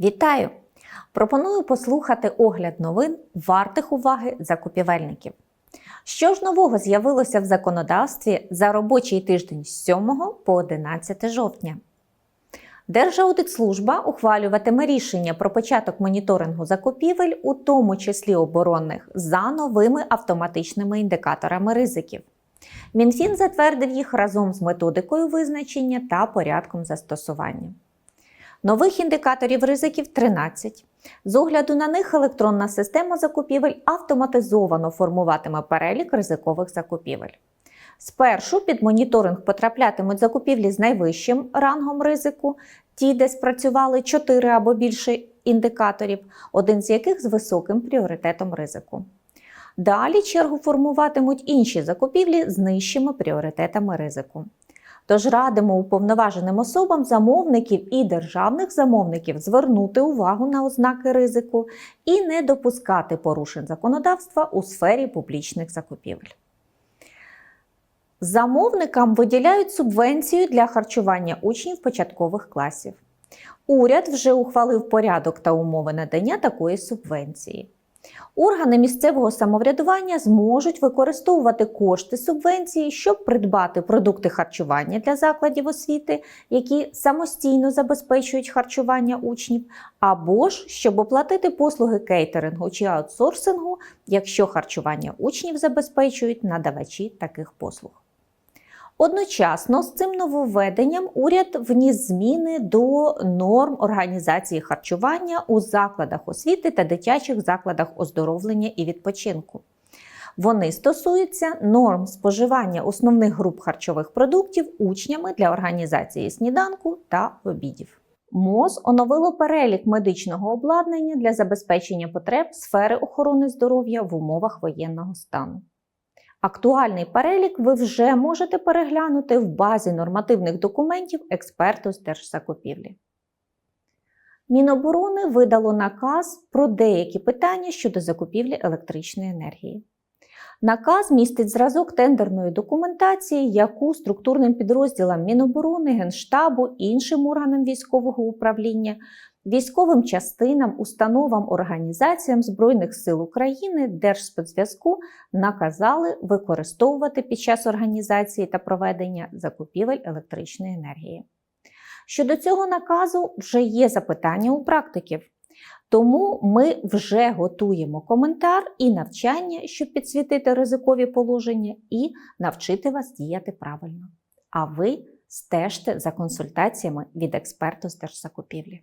Вітаю! Пропоную послухати огляд новин вартих уваги закупівельників. Що ж нового з'явилося в законодавстві за робочий тиждень з 7 по 11 жовтня? Держаудитслужба ухвалюватиме рішення про початок моніторингу закупівель, у тому числі оборонних, за новими автоматичними індикаторами ризиків. Мінфін затвердив їх разом з методикою визначення та порядком застосування. Нових індикаторів ризиків 13. З огляду на них електронна система закупівель автоматизовано формуватиме перелік ризикових закупівель. Спершу під моніторинг потраплятимуть закупівлі з найвищим рангом ризику, ті, де спрацювали 4 або більше індикаторів, один з яких з високим пріоритетом ризику. Далі чергу формуватимуть інші закупівлі з нижчими пріоритетами ризику. Тож радимо уповноваженим особам замовників і державних замовників звернути увагу на ознаки ризику і не допускати порушень законодавства у сфері публічних закупівель. Замовникам виділяють субвенцію для харчування учнів початкових класів. Уряд вже ухвалив порядок та умови надання такої субвенції. Органи місцевого самоврядування зможуть використовувати кошти субвенції, щоб придбати продукти харчування для закладів освіти, які самостійно забезпечують харчування учнів, або ж щоб оплатити послуги кейтерингу чи аутсорсингу, якщо харчування учнів забезпечують надавачі таких послуг. Одночасно з цим нововведенням уряд вніс зміни до норм організації харчування у закладах освіти та дитячих закладах оздоровлення і відпочинку. Вони стосуються норм споживання основних груп харчових продуктів учнями для організації сніданку та обідів. МОЗ оновило перелік медичного обладнання для забезпечення потреб сфери охорони здоров'я в умовах воєнного стану. Актуальний перелік ви вже можете переглянути в базі нормативних документів експерту з держзакупівлі. Міноборони видало наказ про деякі питання щодо закупівлі електричної енергії. Наказ містить зразок тендерної документації, яку структурним підрозділам Міноборони, Генштабу, і іншим органам військового управління військовим частинам, установам, організаціям Збройних сил України, Держспецзв'язку наказали використовувати під час організації та проведення закупівель електричної енергії. Щодо цього наказу вже є запитання у практиків. Тому ми вже готуємо коментар і навчання, щоб підсвітити ризикові положення і навчити вас діяти правильно. А ви стежте за консультаціями від експерту з держзакупівлі.